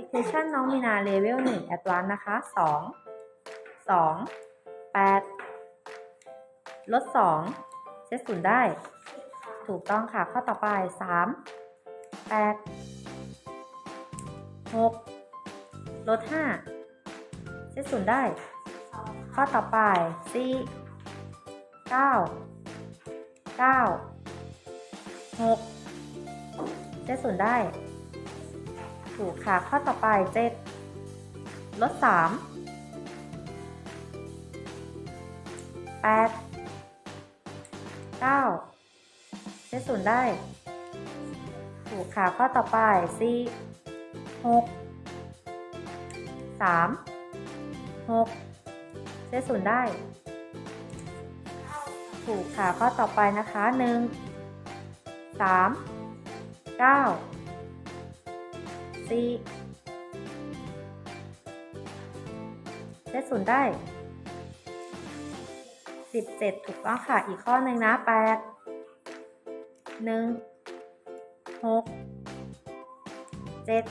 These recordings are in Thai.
equation น้องมีนา level 1 advanced นะคะ 2 2 8 ลด 2 เซตศูนย์ได้ ถูกต้องค่ะ ข้อต่อไป 3 8 6 ลด 5 เซตศูนย์ได้ ข้อต่อไป 4 9 9 6 เซตศูนย์ได้ ถูกค่ะ ข้อต่อไป7ลด3 8 9เซตศูนย์ได้ ถูกค่ะ ข้อต่อไป4 6 3 6เซตศูนย์ได้ ถูกค่ะ ข้อต่อไปนะคะ 1 3 9 4เซตศูนย์ได้17ถูกต้องค่ะ อีกข้อหนึ่งนะ8 1 6 7เซต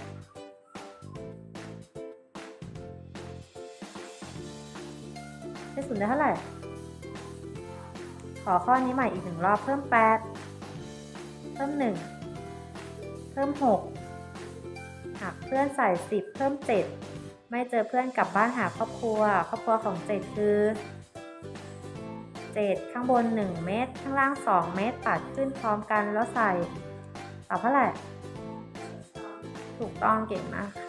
ศูนย์ได้เท่าไหร่ ขอข้อนี้ใหม่อีกหนึ่งรอบเพิ่ม8เพิ่ม1เพิ่ม6 หากเพื่อนใส่10เพิ่ม7ไม่เจอเพื่อนกลับบ้านหาครอบครัว ครอบครัวของ7คือ7ข้างบน 1 เมตร ข้างล่าง 2 เมตร ปัดขึ้นพร้อมกันแล้วใส่ตอบเท่าไหร่ถูกต้องเก่งมากค่ะ